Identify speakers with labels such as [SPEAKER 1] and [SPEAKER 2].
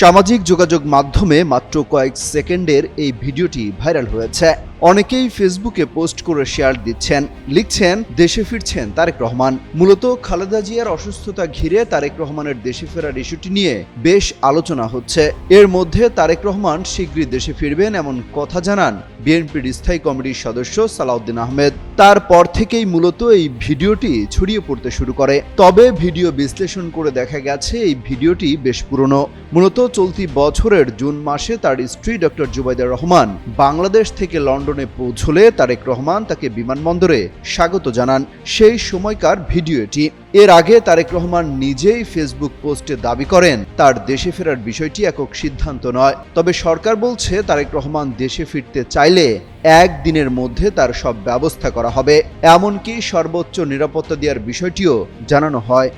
[SPEAKER 1] সামাজিক যোগাযোগ মাধ্যমে মাত্র কয়েক সেকেন্ডের এই ভিডিওটি ভাইরাল হয়েছে। অনেকেই ফেসবুকে পোস্ট করে শেয়ার দিচ্ছেন, লিখছেন, দেশে ফিরছেন তারেক রহমান। মূলত খালেদা জিয়ার অসুস্থতা ঘিরে তারেক রহমানের দেশে ফেরার ইস্যুটি নিয়ে বেশ আলোচনা হচ্ছে। এর মধ্যে তারেক রহমান শীঘ্রই দেশে ফিরবেন এমন কথা জানান বিএনপির স্থায়ী কমিটির সদস্য সালাউদ্দিন আহমেদ। তারপর থেকেই মূলত এই ভিডিওটি ছড়িয়ে পড়তে শুরু করে। তবে ভিডিও বিশ্লেষণ করে দেখা গেছে, এই ভিডিওটি বেশ পুরনো। মূলত চলতি বছরের জুন মাসে তার স্ত্রী ডক্টর জুবাইদা রহমান বাংলাদেশ থেকে লন্ডনে পৌঁছলে তারেক রহমান তাকে বিমানবন্দরে স্বাগত জানান। সেই সময়কার ভিডিও এটি। এর আগে তারেক রহমান নিজেই ফেসবুক পোস্টে দাবি করেন, তার দেশে ফেরার বিষয়টি একক সিদ্ধান্ত নয়। তবে সরকার বলছে, তারেক রহমান দেশে ফিরতে চাইলে একদিনের মধ্যে তার সব ব্যবস্থা করা হবে। এমনকি সর্বোচ্চ নিরাপত্তা দেওয়ার বিষয়টিও জানানো হয়।